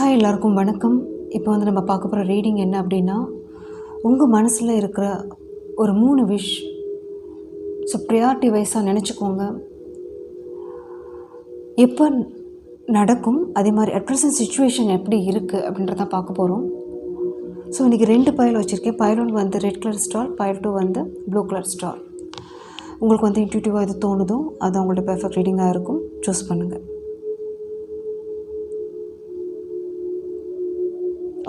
Hi எல்லாருக்கும் வணக்கம். இப்போ வந்து நம்ம பார்க்க போகிற ரீடிங் என்ன அப்படின்னா உங்கள் மனசில் இருக்கிற ஒரு மூணு விஷ் ஸோ ப்ரியாரிட்டி வைஸாக நினச்சிக்கோங்க. எப்போ நடக்கும் அதே மாதிரி அட்ரஸன் சுச்சுவேஷன் எப்படி இருக்குது அப்படின்றத பார்க்க போகிறோம் ஸோ இன்றைக்கி ரெண்டு பயல் வச்சுருக்கேன். பயல் ஒன்று வந்து red colour star pile two வந்து ப்ளூ கலர் ஸ்டார் உங்களுக்கு வந்து இன்ட்யூட்டிவாக எது தோணுதோ அது அவங்கள்ட்ட பெர்ஃபெக்ட் ரீடிங்காக இருக்கும். சூஸ் பண்ணுங்கள்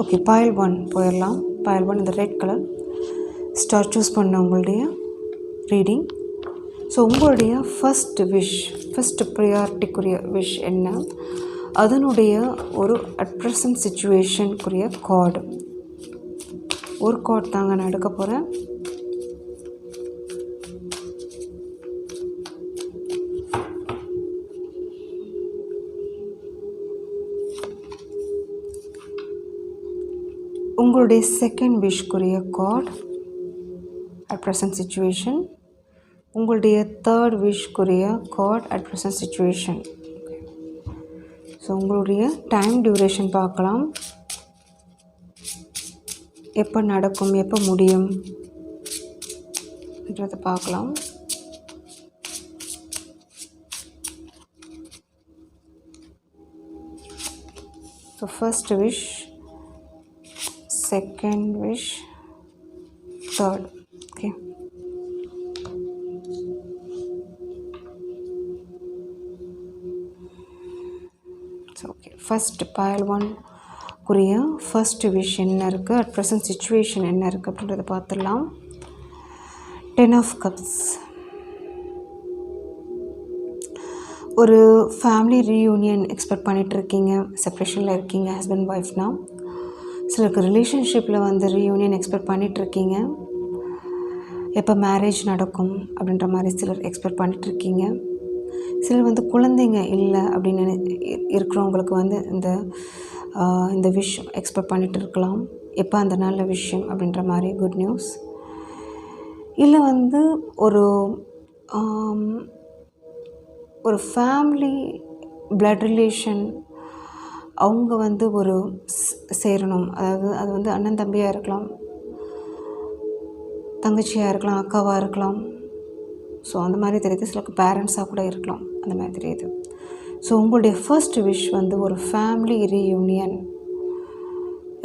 ஓகே பாயல் ஒன் போயிடலாம். பாயல் ஒன் இந்த ரெட் கலர் ஸ்டார் சூஸ் பண்ண உங்களுடைய ரீடிங் ஸோ உங்களுடைய ஃபஸ்ட் விஷ் ஃபஸ்ட் ப்ரியாரிட்டிக்குரிய விஷ் என்ன? அதனுடைய ஒரு அட் ப்ரெசன்ட் சுச்சுவேஷனுக்குரிய கார்டு ஒரு கார்டு தாங்க நான் எடுக்க போகிறேன் உங்களுடைய செகண்ட் விஷக்குரிய காட் அட் ப்ரெசன்ட் சுச்சுவேஷன் உங்களுடைய third விஷக்குரிய card at present situation so உங்களுடைய டைம் டியூரேஷன் பார்க்கலாம். எப்போ நடக்கும் எப்போ முடியும் என்றதை பார்க்கலாம். So first wish second wish. Third. Okay. So okay. First pile one. குரிய ஃபர்ஸ்ட் விஷ் என்ன இருக்குது அட் ப்ரெசன்ட் சுச்சுவேஷன் என்ன இருக்குது அப்படின்றத பார்த்துடலாம். டென் ஆஃப் கப்ஸ் ஒரு ஃபேமிலி ரீயூனியன் எக்ஸ்பெக்ட் பண்ணிகிட்ருக்கீங்க செப்ரேஷனில் இருக்கீங்க. ஹஸ்பண்ட் ஒய்ஃப்னால் சிலருக்கு ரிலேஷன்ஷிப்பில் வந்து ரீயூனியன் எக்ஸ்பெக்ட் பண்ணிகிட்ருக்கீங்க எப்போ மேரேஜ் நடக்கும் அப்படின்ற மாதிரி சிலர் எக்ஸ்பெக்ட் பண்ணிகிட்ருக்கீங்க சிலர் வந்து குழந்தைங்க இல்லை அப்படின்னு நினை இருக்கிறவங்களுக்கு வந்து இந்த இந்த விஷயம் எக்ஸ்பெக்ட் பண்ணிகிட்டு இருக்கலாம் எப்போ அந்த நல்ல விஷயம் அப்படின்ற மாதிரி குட் நியூஸ் இல்லை வந்து ஒரு ஒரு ஃபேமிலி பிளட் ரிலேஷன் அவங்க வந்து ஒரு சேரணும். அதாவது அது வந்து அண்ணன் தம்பியாக இருக்கலாம் தங்கச்சியாக இருக்கலாம் அக்காவாக இருக்கலாம். ஸோ அந்த மாதிரி தெரியுது. சில பேரண்ட்ஸாக கூட இருக்கலாம். அந்த மாதிரி தெரியுது. ஸோ உங்களுடைய ஃபர்ஸ்ட் விஷ் வந்து ஒரு family reunion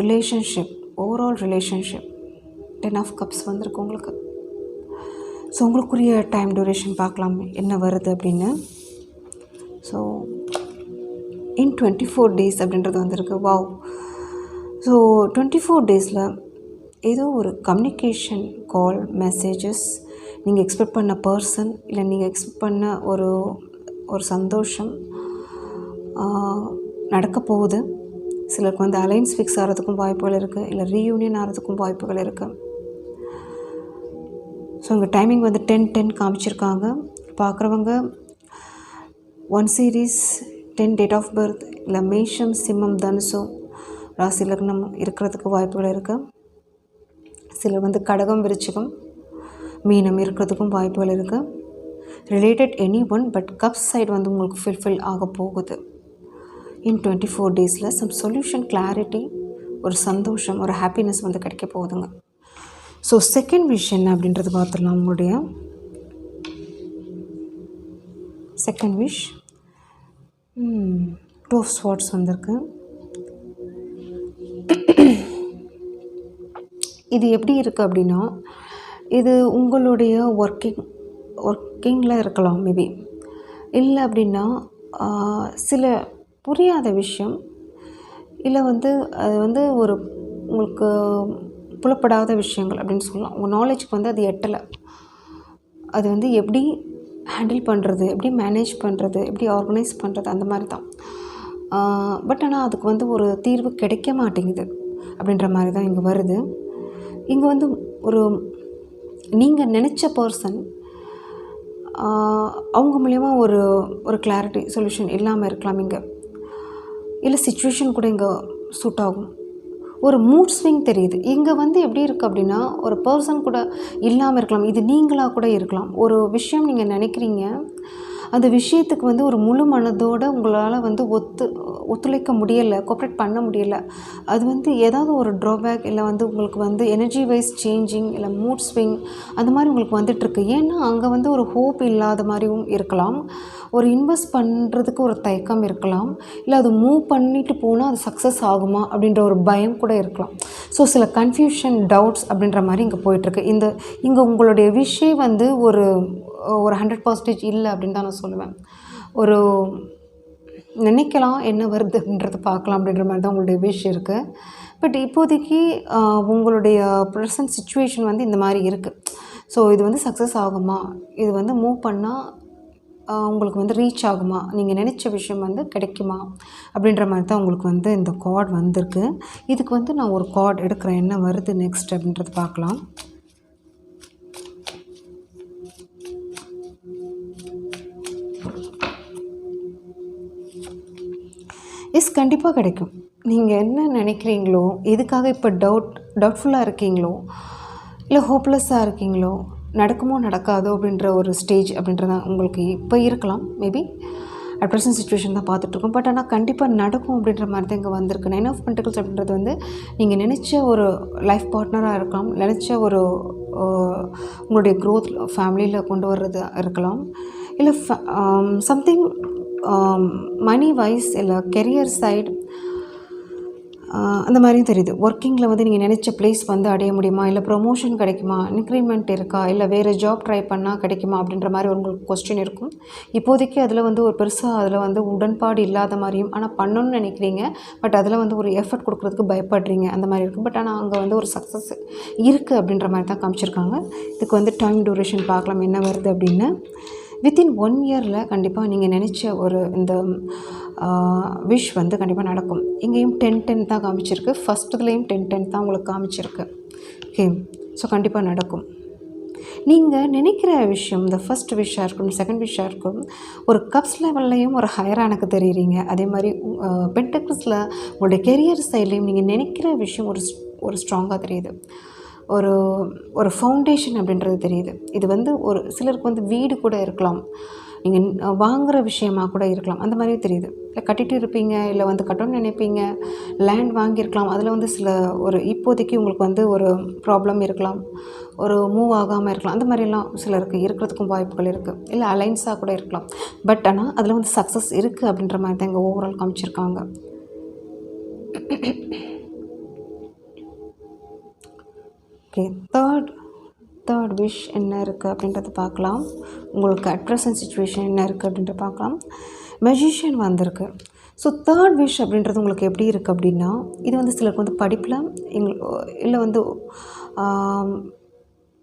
relationship overall relationship ten of cups வந்திருக்கு உங்களுக்கு. ஸோ உங்களுக்குரிய டைம் டியூரேஷன் பார்க்கலாம். என்ன வருது அப்படின்னு. So in twenty four days அப்படின்றது வந்திருக்கு. வாவ் ஸோ டுவெண்ட்டி ஃபோர் டேஸில் ஏதோ ஒரு கம்யூனிகேஷன் கால் மெசேஜஸ் நீங்கள் எக்ஸ்பெக்ட் பண்ண பர்சன் இல்லை நீங்கள் எக்ஸ்பெக்ட் பண்ண ஒரு ஒரு சந்தோஷம் நடக்க போகுது. சிலருக்கு வந்து அலைன்ஸ் ஃபிக்ஸ் ஆகிறதுக்கும் வாய்ப்புகள் இருக்குது இல்லை ரீயூனியன் ஆகிறதுக்கும் வாய்ப்புகள் இருக்குது ஸோ உங்கள் டைமிங் வந்து டென் டென் காமிச்சிருக்காங்க. பார்க்குறவங்க one series ten date of birth இல்லை மேஷம் சிம்மம் தனுசு ராசி லக்னம் இருக்கிறதுக்கு வாய்ப்புகள் இருக்குது சிலர் வந்து கடகம் விருச்சிகம் மீனம் இருக்கிறதுக்கும் வாய்ப்புகள் இருக்குது related any one but cup side வந்து உங்களுக்கு ஃபில்ஃபில் ஆக போகுது. இன் டுவெண்ட்டி ஃபோர் டேஸில் சம் சொல்யூஷன் கிளாரிட்டி ஒரு சந்தோஷம் ஒரு ஹாப்பினஸ் வந்து கிடைக்க போகுதுங்க. ஸோ செகண்ட் விஷ் என்ன அப்படின்றது பார்த்துடலாம் உங்களுடைய. Second wish two of swords வந்திருக்கு. இது எப்படி இருக்குது அப்படின்னா இது உங்களுடைய ஒர்க்கிங் ஒர்க்கிங்கில் இருக்கலாம் மேபி இல்லை அப்படின்னா சில புரியாத விஷயம் இல்லை வந்து அது வந்து ஒரு உங்களுக்கு புலப்படாத விஷயங்கள் அப்படின்னு சொல்லலாம். உங்கள் நாலேஜுக்கு வந்து அது எட்டலை. அது வந்து எப்படி ஹேண்டில் பண்ணுறது எப்படி மேனேஜ் பண்ணுறது எப்படி ஆர்கனைஸ் பண்ணுறது அந்த மாதிரி தான். பட் ஆனால் அதுக்கு வந்து ஒரு தீர்வு கிடைக்க மாட்டேங்குது அப்படின்ற மாதிரி தான் இங்கே வருது. இங்கே வந்து ஒரு நீங்கள் நினச்ச பர்சன் அவங்க மூலயமா ஒரு ஒரு கிளாரிட்டி சொல்யூஷன் இல்லாமல் இருக்கலாம் இங்கே. இல்லை சுச்சுவேஷன் கூட இங்கே சூட் ஆகும். ஒரு மூட் ஸ்விங் தெரியுது. இங்கே வந்து எப்படி இருக்குது அப்படின்னா ஒரு பர்சன் கூட இல்லாமல் இருக்கலாம். இது நீங்களாக கூட இருக்கலாம். ஒரு விஷயம் நீங்கள் நினைக்கிறீங்க அந்த விஷயத்துக்கு வந்து ஒரு முழு மனதோடு உங்களால் வந்து ஒத்து ஒத்துழைக்க முடியலை கோஆப்ரேட் பண்ண முடியலை. அது வந்து ஏதாவது ஒரு ட்ராபேக் இல்லை வந்து உங்களுக்கு வந்து எனர்ஜி வைஸ் சேஞ்சிங் இல்லை மூட் ஸ்விங் அந்த மாதிரி உங்களுக்கு வந்துட்டுருக்கு. ஏன்னா அங்கே வந்து ஒரு ஹோப் இல்லாத மாதிரியும் இருக்கலாம். ஒரு இன்வெஸ்ட் பண்ணுறதுக்கு ஒரு தயக்கம் இருக்கலாம். இல்லை அது மூவ் பண்ணிட்டு போனால் அது சக்ஸஸ் ஆகுமா அப்படின்ற ஒரு பயம் கூட இருக்கலாம். ஸோ சில கன்ஃபியூஷன் டவுட்ஸ் அப்படின்ற மாதிரி இங்கே போயிட்டுருக்கு. இந்த இங்கே உங்களுடைய விஷயம் வந்து ஒரு ஒரு ஹண்ட்ரட் பர்சன்டேஜ் இல்லை அப்படின்னு தான் நான் சொல்லுவேன். ஒரு நினைக்கலாம் என்ன வருது பார்க்கலாம் அப்படின்ற மாதிரி தான் உங்களுடைய விஷ் இருக்குது பட் இப்போதைக்கு உங்களுடைய ப்ரெசன்ட் சுச்சுவேஷன் வந்து இந்த மாதிரி இருக்குது ஸோ இது வந்து சக்ஸஸ் ஆகுமா? இது வந்து மூவ் பண்ணால் உங்களுக்கு வந்து ரீச் ஆகுமா? நீங்கள் நினச்ச விஷயம் வந்து கிடைக்குமா? அப்படின்ற மாதிரி தான் உங்களுக்கு வந்து இந்த கார்டு வந்திருக்கு. இதுக்கு வந்து நான் ஒரு கார்டு எடுக்கிறேன். என்ன வருது நெக்ஸ்ட் அப்படின்றது பார்க்கலாம். எஸ் கண்டிப்பாக கிடைக்கும். நீங்கள் என்ன நினைக்கிறீங்களோ எதுக்காக இப்போ டவுட் டவுட்ஃபுல்லாக இருக்கீங்களோ இல்லை ஹோப்லெஸ்ஸாக இருக்கீங்களோ நடக்குமோ நடக்காதோ அப்படின்ற ஒரு ஸ்டேஜ் அப்படின்றத உங்களுக்கு இப்போ இருக்கலாம். மேபி அட் ப்ரெசன்ட் சுச்சுவேஷன் தான் பார்த்துட்ருக்கோம் பட் ஆனால் கண்டிப்பாக நடக்கும் அப்படின்ற மாதிரி தான் இங்கே வந்திருக்கு. நைன் ஆஃப் பென்டிகல்ஸ் அப்படின்றது வந்து நீங்கள் நினச்ச ஒரு லைஃப் பார்ட்னராக இருக்கலாம். நினச்ச ஒரு உங்களுடைய க்ரோத் ஃபேமிலியில் கொண்டு வர்றது இருக்கலாம். இல்லை சம்திங் um, மணி வைஸ் இல்லை கெரியர் சைடு அந்த மாதிரியும் தெரியுது. ஒர்க்கிங்கில் வந்து நீங்கள் நினச்ச ப்ளேஸ் வந்து அடைய முடியுமா? இல்லை ப்ரொமோஷன் கிடைக்குமா? இன்க்ரிமெண்ட் இருக்கா? இல்லை வேறு ஜாப் ட்ரை பண்ணால் கிடைக்குமா? அப்படின்ற மாதிரி உங்களுக்கு கொஸ்டின் இருக்கும். இப்போதைக்கு அதில் வந்து ஒரு பெருசாக அதில் வந்து உடன்பாடு இல்லாத மாதிரியும் ஆனால் பண்ணணும்னு நினைக்கிறீங்க. பட் அதில் வந்து ஒரு எஃபர்ட் கொடுக்குறதுக்கு பயப்படுறீங்க. அந்த மாதிரி இருக்கும் பட் ஆனால் அங்கே வந்து ஒரு சக்ஸஸ் இருக்குது அப்படின்ற மாதிரி தான் காமிச்சிருக்காங்க. இதுக்கு வந்து டைம் டூரேஷன் பார்க்கலாம். என்ன வருது அப்படின்னு. வித்தின் ஒன் இயரில் கண்டிப்பாக நீங்கள் நினச்ச ஒரு இந்த விஷ் வந்து கண்டிப்பாக நடக்கும். இங்கேயும் டென் டென் தான் காமிச்சிருக்கு. ஃபஸ்ட்டுலேயும் டென் டென் தான் உங்களுக்கு காமிச்சிருக்கு. ஓகே ஸோ கண்டிப்பாக நடக்கும். நீங்கள் நினைக்கிற விஷயம் இந்த ஃபர்ஸ்ட் விஷாக இருக்கும் செகண்ட் விஷாக இருக்கும் ஒரு கப்ஸ் லெவல்லையும் ஒரு ஹையராக எனக்கு தெரியுறீங்க. அதே மாதிரி பென்டெக்ஸில் உங்களுடைய கெரியர் சைட்லேயும் நீங்கள் நினைக்கிற விஷயம் ஒரு ஸ்- ஒரு ஸ்ட்ராங்காக தெரியுது. ஒரு ஒரு ஃபவுண்டேஷன் அப்படின்றது தெரியுது. இது வந்து ஒரு சிலருக்கு வந்து வீடு கூட இருக்கலாம். நீங்கள் வாங்குகிற விஷயமாக கூட இருக்கலாம். அந்த மாதிரியே தெரியுது. இல்லை கட்டிட்டு இருப்பீங்க இல்லை வந்து கட்டணும்னு நினைப்பீங்க லேண்ட் வாங்கியிருக்கலாம். அதில் வந்து சில ஒரு இப்போதைக்கு உங்களுக்கு வந்து ஒரு ப்ராப்ளம் இருக்கலாம். ஒரு மூவ் ஆகாமல் இருக்கலாம். அந்த மாதிரிலாம் சிலருக்கு இருக்கிறதுக்கும் வாய்ப்புகள் இருக்குது இல்லை அலைன்ஸாக கூட இருக்கலாம். பட் ஆனால் அதில் வந்து சக்ஸஸ் இருக்குது அப்படின்ற மாதிரி தான் இங்கே ஓவரால் காமிச்சிருக்காங்க. ஓகே தேர்ட் தேர்ட் விஷ் என்ன இருக்குது அப்படின்றத பார்க்கலாம். உங்களுக்கு அட் ப்ரெசன்ட் சுச்சுவேஷன் என்ன இருக்குது அப்படின்றத பார்க்கலாம். மெஜிஷியன் வந்திருக்கு. ஸோ தேர்ட் விஷ் அப்படின்றது உங்களுக்கு எப்படி இருக்குது அப்படின்னா இது வந்து சிலருக்கு வந்து படிப்பில் எங்கள் இல்லை வந்து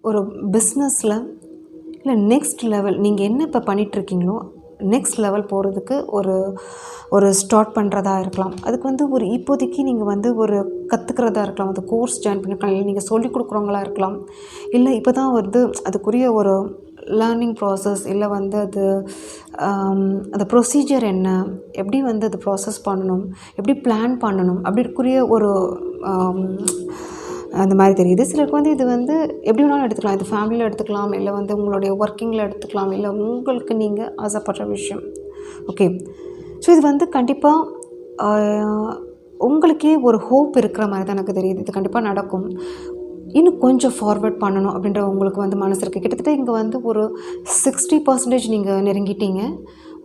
ஒரு பிஸ்னஸில் இல்லை நெக்ஸ்ட் லெவல் நீங்கள் என்ன இப்போ பண்ணிகிட்ருக்கீங்களோ நெக்ஸ்ட் லெவல் போகிறதுக்கு ஒரு ஒரு ஸ்டார்ட் பண்ணுறதா இருக்கலாம். அதுக்கு வந்து ஒரு இப்போதைக்கு நீங்கள் வந்து ஒரு கற்றுக்கிறதா இருக்கலாம். அது கோர்ஸ் ஜாயின் பண்ணிருக்கலாம். இல்லை நீங்கள் சொல்லிக் கொடுக்குறவங்களா இருக்கலாம். இல்லை இப்போ தான் வந்து அதுக்குரிய ஒரு லேர்னிங் ப்ராசஸ் இல்லை வந்து அது அந்த ப்ரொசீஜர் என்ன எப்படி வந்து அது ப்ராசஸ் பண்ணணும் எப்படி பிளான் பண்ணணும் அப்படிக்குரிய ஒரு அந்த மாதிரி தெரியுது. சிலருக்கு வந்து இது வந்து எப்படி வேணாலும் எடுத்துக்கலாம். இது ஃபேமிலியில் எடுத்துக்கலாம். இல்லை வந்து உங்களுடைய ஒர்க்கிங்கில் எடுத்துக்கலாம். இல்லை உங்களுக்கு நீங்கள் ஆசைப்படுற விஷயம். ஓகே ஸோ இது வந்து கண்டிப்பாக உங்களுக்கே ஒரு ஹோப் இருக்கிற மாதிரி தான் எனக்கு தெரியுது. இது கண்டிப்பாக நடக்கும். இன்னும் கொஞ்சம் ஃபார்வர்ட் பண்ணணும் அப்படின்ற உங்களுக்கு வந்து மனசு இருக்குது கிட்டத்தட்ட இங்கே வந்து ஒரு சிக்ஸ்டி பர்சன்டேஜ் நீங்கள் நெருங்கிட்டீங்க.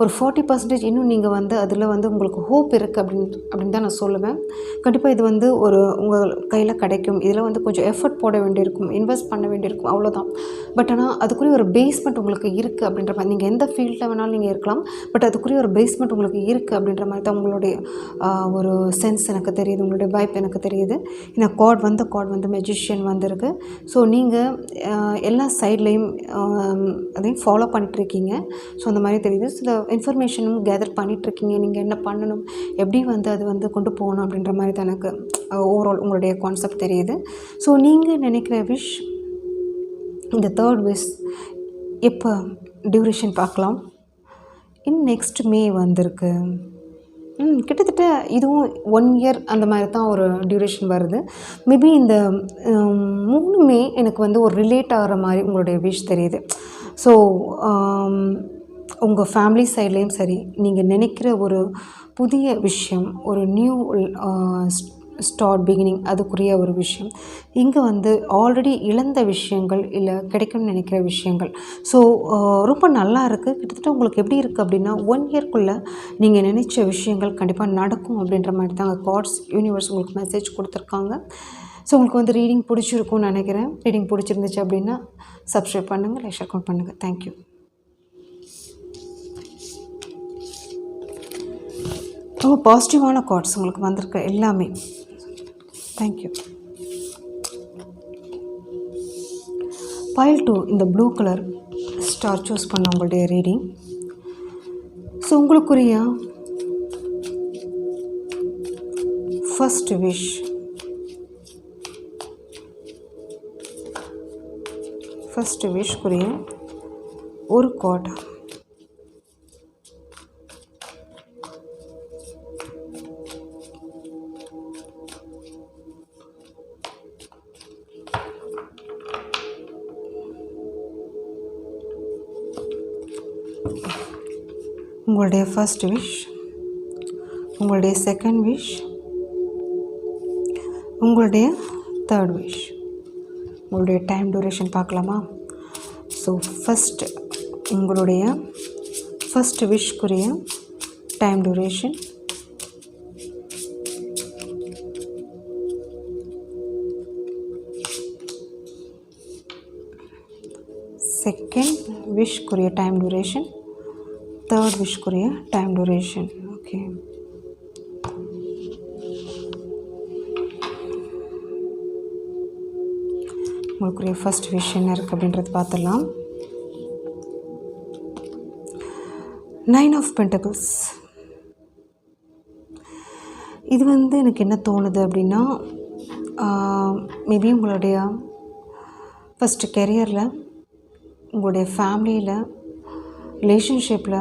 ஒரு ஃபார்ட்டி பர்சன்டேஜ் இன்னும் நீங்கள் வந்து அதில் வந்து உங்களுக்கு ஹோப் இருக்குது அப்படின்னு அப்படின்னு தான் நான் சொல்லுவேன். கண்டிப்பாக இது வந்து ஒரு உங்கள் கையில் கிடைக்கும். இதில் வந்து கொஞ்சம் எஃபர்ட் போட வேண்டியிருக்கும். இன்வெஸ்ட் பண்ண வேண்டியிருக்கும். அவ்வளோதான் பட் ஆனால் அதுக்குரிய ஒரு பேஸ்மெண்ட் உங்களுக்கு இருக்குது அப்படின்ற மாதிரி நீங்கள் எந்த ஃபீல்டில் வேணாலும் நீங்கள் இருக்கலாம். பட் அதுக்குரிய ஒரு பேஸ்மெண்ட் உங்களுக்கு இருக்குது அப்படின்ற மாதிரி தான் உங்களுடைய ஒரு சென்ஸ் எனக்கு தெரியுது. உங்களுடைய வைப் எனக்கு தெரியுது. ஏன்னா கார்ட் வந்து கார்ட் வந்து மெஜிஷியன் வந்திருக்கு. ஸோ நீங்கள் எல்லா சைட்லேயும் அதையும் ஃபாலோ பண்ணிட்டுருக்கீங்க ஸோ அந்த மாதிரி தெரியுது. சில இன்ஃபர்மேஷனும் கேதர் பண்ணிகிட்ருக்கீங்க நீங்கள் என்ன பண்ணணும்? எப்படி வந்து அது வந்து கொண்டு போகணும் அப்படின்ற மாதிரி தான் எனக்கு ஓவரால் உங்களுடைய கான்செப்ட் தெரியுது. ஸோ நீங்கள் நினைக்கிற விஷ் இந்த தேர்ட் விஷ் எப்போ டியூரேஷன் பார்க்கலாம்? இன் நெக்ஸ்ட் மே வந்திருக்கு. ம் கிட்டத்தட்ட இதுவும் ஒன் இயர் அந்த மாதிரி தான் ஒரு டியூரேஷன் வருது. மேபி இந்த மூணுமே எனக்கு வந்து ஒரு ரிலேட் ஆகிற மாதிரி உங்களுடைய விஷ் தெரியுது. ஸோ உங்கள் ஃபேமிலி சைட்லேயும் சரி நீங்கள் நினைக்கிற ஒரு புதிய விஷயம் ஒரு நியூ ஸ்டார்ட் பிகினிங் அதுக்குரிய ஒரு விஷயம். இங்கே வந்து ஆல்ரெடி இழந்த விஷயங்கள் இல்லை கிடைக்கும்னு நினைக்கிற விஷயங்கள். ஸோ ரொம்ப நல்லா இருக்குது கிட்டத்தட்ட உங்களுக்கு எப்படி இருக்குது அப்படின்னா ஒன் இயர்க்குள்ளே நீங்கள் நினைச்ச விஷயங்கள் கண்டிப்பாக நடக்கும் அப்படின்ற மாதிரி தாங்க காட்ஸ் யூனிவர்ஸ் உங்களுக்கு மெசேஜ் கொடுத்துருக்காங்க. ஸோ உங்களுக்கு வந்து ரீடிங் பிடிச்சிருக்கும்னு நினைக்கிறேன். ரீடிங் பிடிச்சிருந்துச்சு அப்படின்னா சப்ஸ்கிரைப் பண்ணுங்கள் லைக் ஷேர் பண்ணுங்கள் தேங்க்யூ ரொம்ப பாசிட்டிவான கார்ட்ஸ் உங்களுக்கு வந்திருக்க எல்லாமே. தேங்க்யூ பைல் டூ இந்த ப்ளூ கலர் ஸ்டார் சூஸ் பண்ண உங்களுடைய ரீடிங் ஸோ உங்களுக்குரிய ஃபஸ்ட் விஷ் ஃபஸ்ட் விஷ் ஒரு கார்டு உங்களுடைய ஃபஸ்ட் விஷ் உங்களுடைய செகண்ட் விஷ் உங்களுடைய தேர்ட் விஷ் உங்களுடைய டைம் டூரேஷன் பார்க்கலாமா? ஸோ ஃபஸ்ட் உங்களுடைய ஃபஸ்ட் விஷக்குரிய டைம் டூரேஷன் செகண்ட் விஷக்குரிய டைம் டூரேஷன் தேர்ட் விஷக்குரிய டைம் டூரேஷன் ஓகே உங்களுக்குரிய ஃபஸ்ட் விஷ் என்ன இருக்குது அப்படின்றது பார்த்துடலாம். நைன் ஆஃப் பென்டபிள்ஸ் இது வந்து எனக்கு என்ன தோணுது அப்படின்னா மேபி உங்களுடைய ஃபஸ்ட்டு கெரியரில் உங்களுடைய ஃபேமிலியில் ரிலேஷன்ஷிப்பில்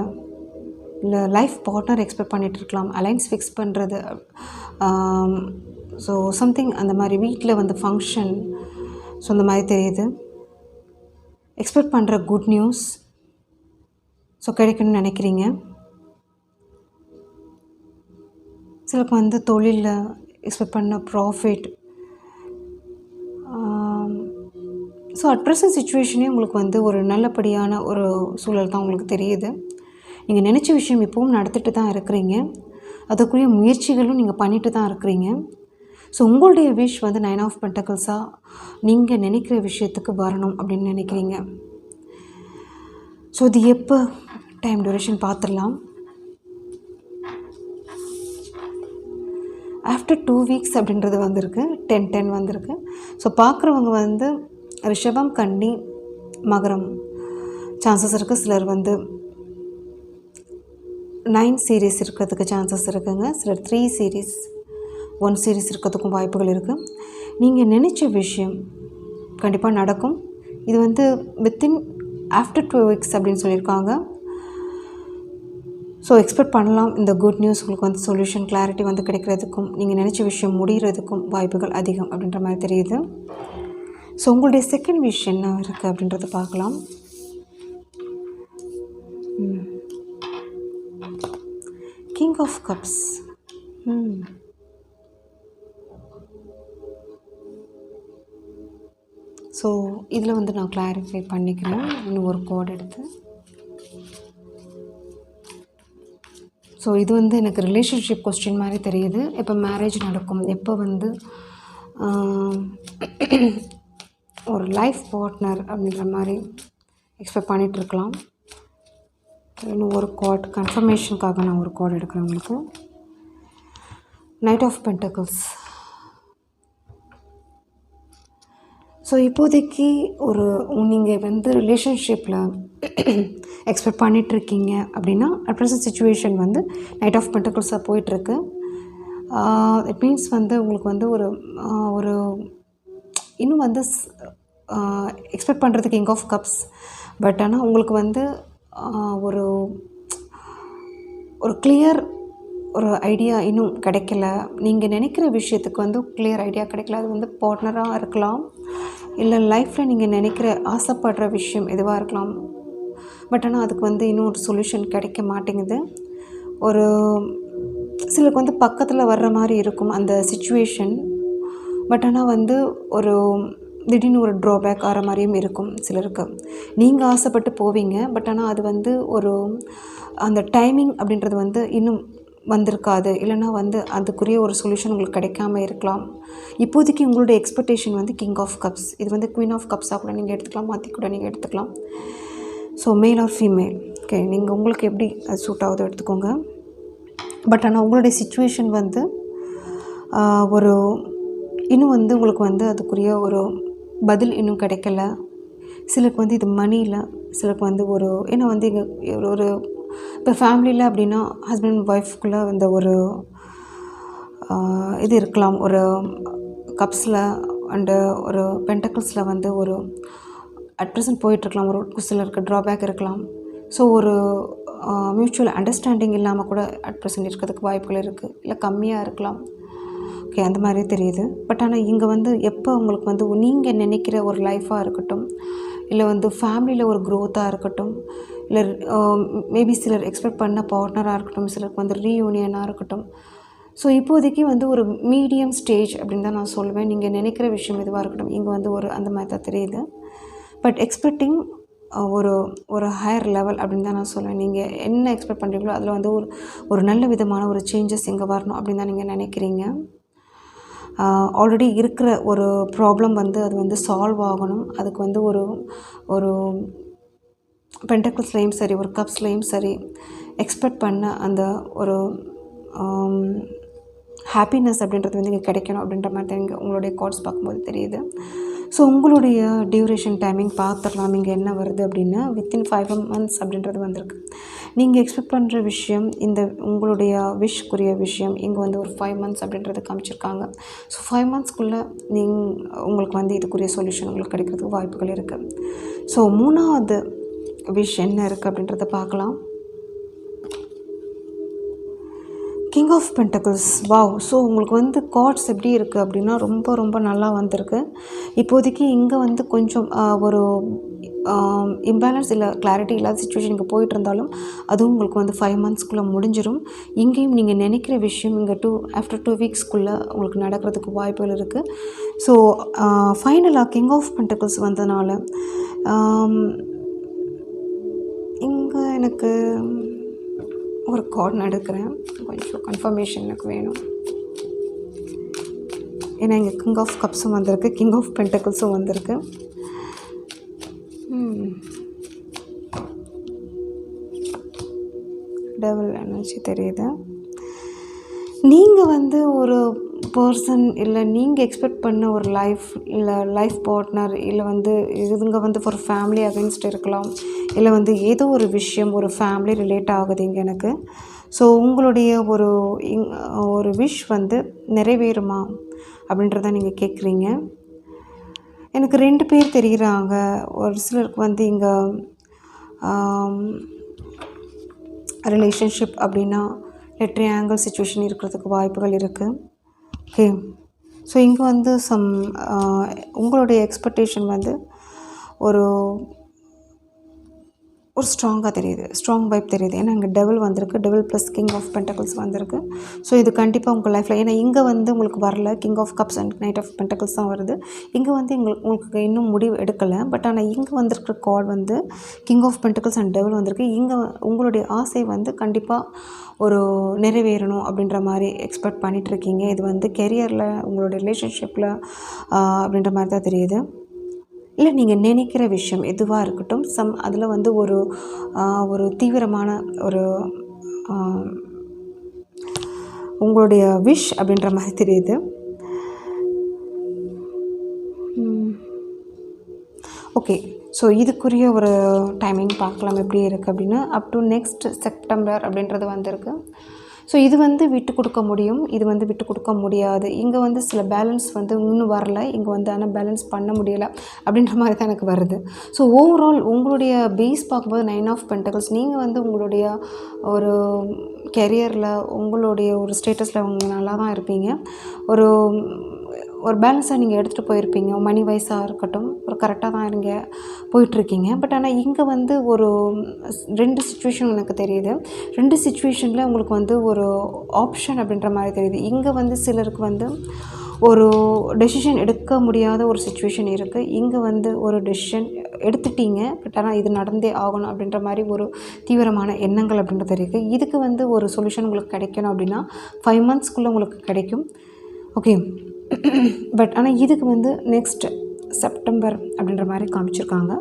இல்லை லைஃப் பார்ட்னர் எக்ஸ்பெக்ட் பண்ணிகிட்ருக்கலாம் அலைன்ஸ் ஃபிக்ஸ் பண்ணுறது ஸோ சம்திங் அந்த மாதிரி வீட்டில் வந்து ஃபங்க்ஷன் ஸோ அந்த மாதிரி தெரியுது. எக்ஸ்பெக்ட் பண்ணுற குட் நியூஸ் ஸோ கிடைக்கணும்னு நினைக்கிறீங்க. சிலருக்கு வந்து தொழிலில் எக்ஸ்பெக்ட் பண்ண ப்ராஃபிட் ஸோ அட் ப்ரெசன்ட் சுச்சுவேஷனே உங்களுக்கு வந்து ஒரு நல்லபடியான ஒரு சூழல் தான் உங்களுக்கு தெரியுது. நீங்கள் நினச்ச விஷயம் இப்போவும் நடத்திட்டு தான் இருக்கிறீங்க. அதுக்குரிய முயற்சிகளும் நீங்கள் பண்ணிட்டு தான் இருக்கிறீங்க. ஸோ உங்களுடைய விஷ் வந்து நைன் ஆஃப் பென்டக்கிள்ஸாக நீங்கள் நினைக்கிற விஷயத்துக்கு வரணும் அப்படின்னு நினைக்கிறீங்க. ஸோ இது எப்போ? டைம் டியூரேஷன் பார்த்துடலாம் ஆஃப்டர் டூ வீக்ஸ் அப்படின்றது வந்திருக்கு. டென் டென் வந்திருக்கு. ஸோ பார்க்குறவங்க வந்து ரிஷபம் கன்னி மகரம். சான்சஸ் இருக்குது சிலர் வந்து நைன் சீரீஸ் இருக்கிறதுக்கு சான்சஸ் இருக்குங்க. சிலர் த்ரீ சீரீஸ் ஒன் சீரீஸ் இருக்கிறதுக்கும் வாய்ப்புகள் இருக்குது நீங்கள் நினச்ச விஷயம் கண்டிப்பாக நடக்கும். இது வந்து வித்தின் ஆஃப்டர் டூ வீக்ஸ் அப்படின்னு சொல்லியிருக்காங்க. ஸோ எக்ஸ்பெக்ட் பண்ணலாம். இந்த குட் நியூஸ் உங்களுக்கு வந்து சொல்யூஷன் கிளாரிட்டி வந்து கிடைக்கிறதுக்கும் நீங்கள் நினச்ச விஷயம் முடிகிறதுக்கும் வாய்ப்புகள் அதிகம் அப்படின்ற மாதிரி தெரியுது. ஸோ உங்களுடைய செகண்ட் விஷ் என்ன இருக்குது அப்படின்றத பார்க்கலாம். கிங் ஆஃப் கப்ஸ் ஸோ இதில் வந்து நான் கிளாரிஃபை பண்ணிக்கிறேன். இன்னும் ஒரு கோட் எடுத்து. ஸோ இது வந்து எனக்கு ரிலேஷன்ஷிப் கொஸ்டின் மாதிரி தெரியுது. எப்போ மேரேஜ் நடக்கும்? எப்போ வந்து ஒரு லைஃப் பார்ட்னர் அப்படின்ற மாதிரி எக்ஸ்பெக்ட் பண்ணிகிட்ருக்கலாம் இன்னும் ஒரு கோட் கன்ஃபர்மேஷனுக்காக நான் ஒரு கார்டு எடுக்கிறேன் உங்களுக்கு. நைட் ஆஃப் பென்டக்கிள்ஸ் ஸோ இப்போதைக்கு ஒரு நீங்கள் வந்து ரிலேஷன்ஷிப்பில் எக்ஸ்பெக்ட் பண்ணிகிட்ருக்கீங்க அப்படின்னா அட் ப்ரெசன்ட் சுச்சுவேஷன் வந்து நைட் ஆஃப் பென்டக்கிள்ஸாக போயிட்டுருக்கு. இட் மீன்ஸ் வந்து உங்களுக்கு வந்து ஒரு ஒரு இன்னும் வந்து எக்ஸ்பெக்ட் பண்ணுறதுக்கு கிங் ஆஃப் கப்ஸ் பட் ஆனால் உங்களுக்கு வந்து ஒரு ஒரு கிளியர் ஒரு ஐடியா இன்னும் கிடைக்கல. நீங்கள் நினைக்கிற விஷயத்துக்கு வந்து கிளியர் ஐடியா கிடைக்கல. அது வந்து பார்ட்னராக இருக்கலாம். இல்லை லைஃப்பில் நீங்கள் நினைக்கிற ஆசைப்படுற விஷயம் எதுவாக இருக்கலாம். பட் ஆனால் அதுக்கு வந்து இன்னும் ஒரு சொல்யூஷன் கிடைக்க மாட்டேங்குது. ஒரு சிலருக்கு வந்து பக்கத்தில் வர்ற மாதிரி இருக்கும் அந்த சுச்சுவேஷன் பட் ஆனால் வந்து ஒரு திடீர்னு ஒரு ட்ராபேக் ஆகிற மாதிரியும் இருக்கும் சிலருக்கு. நீங்கள் ஆசைப்பட்டு போவீங்க பட் ஆனால் அது வந்து ஒரு அந்த டைமிங் அப்படின்றது வந்து இன்னும் வந்திருக்காது. இல்லைன்னா வந்து அதுக்குரிய ஒரு சொல்யூஷன் உங்களுக்கு கிடைக்காம இருக்கலாம். இப்போதைக்கு உங்களுடைய எக்ஸ்பெக்டேஷன் வந்து கிங் ஆஃப் கப்ஸ் இது வந்து குவீன் ஆஃப் கப்ஸாக கூட நீங்கள் எடுத்துக்கலாம் மாற்றி கூட நீங்கள் எடுத்துக்கலாம். So male or female okay நீங்கள் உங்களுக்கு எப்படி அது சூட் ஆகுதோ எடுத்துக்கோங்க. பட் ஆனால் உங்களுடைய சுச்சுவேஷன் வந்து ஒரு இன்னும் வந்து உங்களுக்கு வந்து அதுக்குரிய ஒரு பதில் இன்னும் கிடைக்கல. சிலருக்கு வந்து இது மணியில் சிலருக்கு வந்து ஒரு ஏன்னா வந்து எங்கள் ஒரு- இப்போ ஃபேமிலியில் அப்படின்னா ஹஸ்பண்ட் ஒய்ஃப்குள்ளே இந்த ஒரு இது இருக்கலாம். ஒரு கப்ஸில் அண்டு ஒரு பென்டக்கிள்ஸில் வந்து ஒரு அட் ப்ரெசன்ட் போயிட்டுருக்கலாம் ஒரு சிலருக்கு ட்ராபேக் இருக்கலாம். ஸோ ஒரு மியூச்சுவல் அண்டர்ஸ்டாண்டிங் இல்லாமல் கூட அட் ப்ரெசன்ட் இருக்கிறதுக்கு வாய்ப்புகள் இருக்குது இல்லை கம்மியாக இருக்கலாம். ஓகே அந்த மாதிரி தெரியுது. பட் ஆனால் இங்கே வந்து எப்போ உங்களுக்கு வந்து நீங்கள் நினைக்கிற ஒரு லைஃப்பாக இருக்கட்டும் இல்லை வந்து ஃபேமிலியில் ஒரு க்ரோத்தாக இருக்கட்டும் இல்லை மேபி சிலர் எக்ஸ்பெக்ட் பண்ண பார்ட்னராக இருக்கட்டும் சிலருக்கு வந்து ரீயூனியனாக இருக்கட்டும். ஸோ இப்போதைக்கு வந்து ஒரு மீடியம் ஸ்டேஜ் அப்படின்னு தான் நான் சொல்லுவேன் நீங்கள் நினைக்கிற விஷயம் எதுவாக இருக்கட்டும் இங்கே வந்து ஒரு அந்த மாதிரி தான் தெரியுது. பட் எக்ஸ்பெக்டிங் ஒரு ஒரு ஹையர் லெவல் அப்படின்னு தான் நான் சொல்லுவேன் நீங்கள் என்ன எக்ஸ்பெக்ட் பண்ணுறீங்களோ அதில் வந்து ஒரு ஒரு நல்ல விதமான ஒரு சேஞ்சஸ் இங்கே வரணும் அப்படின்னு தான் நீங்கள் நினைக்கிறீங்க. ஆல்ரெடி இருக்கிற ஒரு ப்ராப்ளம் வந்து அது வந்து சால்வ் ஆகணும். அதுக்கு வந்து ஒரு ஒரு பென்டக்கிள்ஸ்லேயும் சரி ஒரு கப்ஸ்லேயும் சரி எக்ஸ்பெக்ட் பண்ண அந்த ஒரு ஹாப்பினஸ் அப்படின்றது வந்து இங்கே கிடைக்கணும் அப்படின்ற மாதிரி தான் இங்கே உங்களுடைய கார்ட்ஸ் பார்க்கும்போது தெரியுது. ஸோ உங்களுடைய டியூரேஷன் டைமிங் பார்த்துடலாம். இங்கே என்ன வருது அப்படின்னா வித்தின் ஃபைவ் மந்த்ஸ் அப்படின்றது வந்திருக்கு. நீங்கள் எக்ஸ்பெக்ட் பண்ணுற விஷயம் இந்த உங்களுடைய விஷக்குரிய விஷயம் இங்கே வந்து ஒரு ஃபைவ் மந்த்ஸ் அப்படின்றது காமிச்சிருக்காங்க. ஸோ ஃபைவ் மந்த்ஸ்க்குள்ளே நீங் உங்களுக்கு வந்து இதுக்குரிய சொல்யூஷன் உங்களுக்கு கிடைக்கிறதுக்கு வாய்ப்புகள் இருக்குது ஸோ மூணாவது விஷ் என்ன இருக்குது அப்படின்றத பார்க்கலாம். King of pentacles wow so உங்களுக்கு வந்து கார்ட்ஸ் எப்படி இருக்குது அப்படின்னா ரொம்ப ரொம்ப நல்லா வந்திருக்கு. இப்போதைக்கு இங்கே வந்து கொஞ்சம் ஒரு இம்பேலன்ஸ் இல்லை கிளாரிட்டி இல்லாத சுச்சுவேஷனுக்கு போயிட்டு இருந்தாலும் அதுவும் உங்களுக்கு வந்து ஃபைவ் மந்த்ஸ்க்குள்ளே முடிஞ்சிடும் இங்கேயும் நீங்கள் நினைக்கிற விஷயம் இங்கே டூ ஆஃப்டர் டூ வீக்ஸ்க்குள்ளே உங்களுக்கு நடக்கிறதுக்கு வாய்ப்புகள் இருக்குது ஸோ ஃபைனலாக கிங் ஆஃப் பென்டக்கிள்ஸ் வந்ததுனால இங்கே எனக்கு ஒரு கார்டு எடுக்கிறேன் கொஞ்சம் கன்ஃபர்மேஷன் எனக்கு வேணும். ஏன்னா இங்கே கிங் ஆஃப் கப்ஸும் வந்திருக்கு. கிங் ஆஃப் பென்டக்கிள்ஸும் வந்திருக்கு. டபுள் எனர்ஜி தெரியுது. நீங்கள் வந்து ஒரு பர்சன் இல்லை நீங்கள் எக்ஸ்பெக்ட் பண்ண ஒரு லைஃப் இல்லை லைஃப் பார்ட்னர் இல்லை வந்து இதுங்க வந்து ஒரு ஃபேமிலி அகைன்ஸ்ட் இருக்கலாம். இல்லை வந்து ஏதோ ஒரு விஷயம் ஒரு ஃபேமிலி ரிலேட் ஆகுது இங்கே எனக்கு. ஸோ உங்களுடைய ஒரு இங் ஒரு விஷ் வந்து நிறைவேறுமா அப்படின்றத நீங்கள் கேட்குறீங்க எனக்கு ரெண்டு பேர் தெரிகிறாங்க ஒரு சிலருக்கு வந்து இங்கே ரிலேஷன்ஷிப் அப்படின்னா ட்ரையாங்கிள் சுச்சுவேஷன் இருக்கிறதுக்கு வாய்ப்புகள் இருக்குது ஓகே ஸோ இங்கே வந்து சம் uh, உங்களுடைய எக்ஸ்பெக்டேஷன் வந்து ஒரு ஒரு ஸ்ட்ராங்காக தெரியுது. ஸ்ட்ராங் வைப் தெரியுது. ஏன்னா இங்கே டெவல் வந்திருக்கு. Devil plus king of pentacles வந்திருக்கு. ஸோ இது கண்டிப்பாக உங்கள் லைஃப்பில் ஏன்னா இங்கே வந்து உங்களுக்கு வரல. King of cups and knight of pentacles தான் வருது. இங்கே வந்து எங்களுக்கு உங்களுக்கு இன்னும் முடிவு எடுக்கலை. பட் ஆனால் இங்கே வந்திருக்கிற கார்டு வந்து king of pentacles and devil வந்திருக்கு. இங்கே உங்களுடைய ஆசை வந்து கண்டிப்பாக ஒரு நிறைவேறணும் அப்படின்ற மாதிரி எக்ஸ்பெக்ட் பண்ணிகிட்ருக்கீங்க இது வந்து கெரியரில் உங்களுடைய ரிலேஷன்ஷிப்பில் அப்படின்ற மாதிரி தான் தெரியுது. இல்லை நீங்கள் நினைக்கிற விஷயம் எதுவாக இருக்கட்டும் சம் அதில் வந்து ஒரு ஒரு தீவிரமான ஒரு உங்களுடைய விஷ் அப்படின்ற மாதிரி தெரியுது. ஓகே ஸோ இதுக்குரிய ஒரு டைமிங் பார்க்கலாம் எப்படி இருக்குது அப்படின்னு அப் டு நெக்ஸ்ட் செப்டம்பர் அப்படின்றது வந்திருக்கு. ஸோ இது வந்து விட்டு கொடுக்க முடியும் இது வந்து விட்டு கொடுக்க முடியாது. இங்கே வந்து சில பேலன்ஸ் வந்து இன்னும் வரல இங்கே வந்து ஆனால் பேலன்ஸ் பண்ண முடியலை அப்படின்ற மாதிரி தான் எனக்கு வருது. ஸோ ஓவரால் உங்களுடைய பேஸ் பார்க்கும்போது நைன் ஆஃப் பென்டகல்ஸ் நீங்கள் வந்து உங்களுடைய ஒரு கெரியரில் உங்களுடைய ஒரு ஸ்டேட்டஸில் அவங்க நல்லா தான் இருப்பீங்க. ஒரு ஒரு பேலன்ஸாக நீங்கள் எடுத்துகிட்டு போயிருப்பீங்க. மணி வைஸாக இருக்கட்டும். ஒரு கரெக்டாக தான் இருங்க போயிட்டுருக்கீங்க. பட் ஆனால் இங்கே வந்து ஒரு ரெண்டு சுச்சுவேஷன் எனக்கு தெரியுது. ரெண்டு சுச்சுவேஷனில் உங்களுக்கு வந்து ஒரு ஆப்ஷன் அப்படின்ற மாதிரி தெரியுது. இங்கே வந்து சிலருக்கு வந்து ஒரு டெசிஷன் எடுக்க முடியாத ஒரு சுச்சுவேஷன் இருக்குது இங்கே வந்து ஒரு டெசிஷன் எடுத்துட்டீங்க. பட் ஆனால் இது நடந்தே ஆகணும் அப்படின்ற மாதிரி ஒரு தீவிரமான எண்ணங்கள் அப்படின்றது இருக்குது இதுக்கு வந்து ஒரு சொல்யூஷன் உங்களுக்கு கிடைக்கணும் அப்படின்னா ஃபைவ் மந்த்ஸ்க்குள்ளே உங்களுக்கு கிடைக்கும். ஓகே பட் ஆனால் இதுக்கு வந்து நெக்ஸ்ட் செப்டம்பர் அப்படின்ற மாதிரி காமிச்சிருக்காங்க.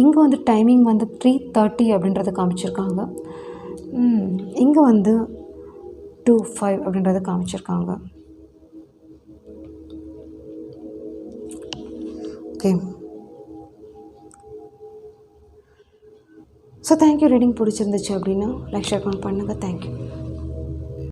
இங்கே வந்து டைமிங் வந்து த்ரீ தேர்ட்டி அப்படின்றத காமிச்சிருக்காங்க. இங்கே வந்து டூ ஃபைவ் அப்படின்றத காமிச்சிருக்காங்க. ஓகே ஸோ தேங்க்யூ ரீடிங் பிடிச்சிருந்துச்சு அப்படின்னா லைக் ஷேர் பண்ணுங்கள் தேங்க்யூ